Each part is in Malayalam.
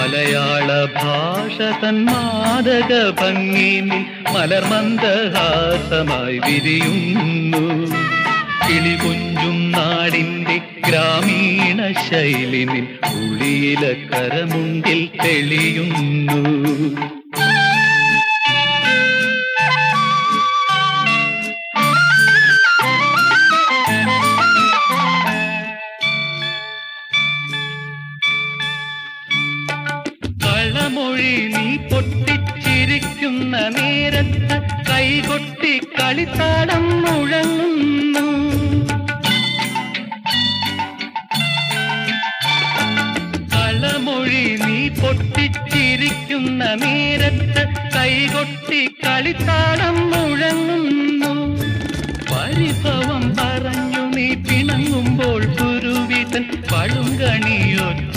മലയാള ഭാഷ തൻ മാതക ഭംഗിയിൽ മലർമന്ദഹാസമായി വിരിയുന്നു. കിളി നാടിന്റെ ഗ്രാമീണ ശൈലിനിൽ ഉളിയില തെളിയുന്നു. കളമൊഴി നീ പൊട്ടിച്ചിരിക്കുന്ന നേരത്ത് കൈകൊട്ടി കളിത്താളം മുഴങ്ങുന്നു. കളമൊഴി നീ പൊട്ടിച്ചിരിക്കുന്ന നേരത്ത് കൈകൊട്ടി കളിത്താളം മുഴങ്ങുന്നു. പരിഭവം പറഞ്ഞു നീ പിണങ്ങുമ്പോൾ ഗുരുവിതൻ പഴുങ്കണിയൊച്ച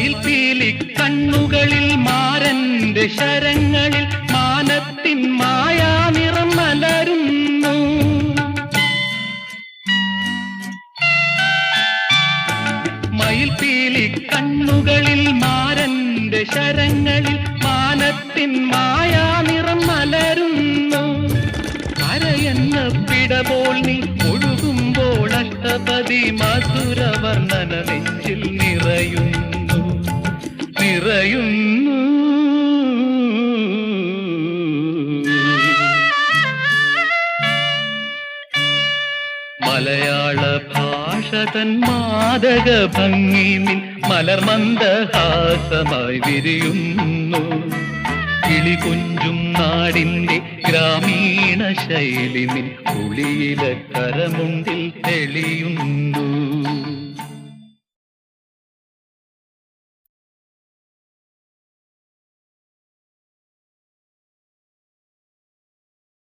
മയിൽപീലി കണ്ണുകളിൽ മാരന്റെ ശരങ്ങളിൽ മാനത്തിൻ മായാനിറം മലരുന്നു മയിൽപീലി കണ്ണുകളിൽ മാരന്റെ ശരങ്ങളിൽ മാനത്തിൻ മായാനിറം മലരുന്നു അരയെന്ന പിടപോൾ നീ ഒഴുകുമ്പോൾ അഷ്ടപതി മധുരവർണന നെഞ്ചിൽ നിറയുന്നു ഭാഷ തൻ മാതക നിൻ മലർമന്ദഹാസമായി വിരിയുന്നു. കിളി കൊഞ്ചും നാടിന്റെ ഗ്രാമീണ ശൈലിനിൽ കുളിയിലെ കരമുണ്ടിൽ തെളിയുന്നു.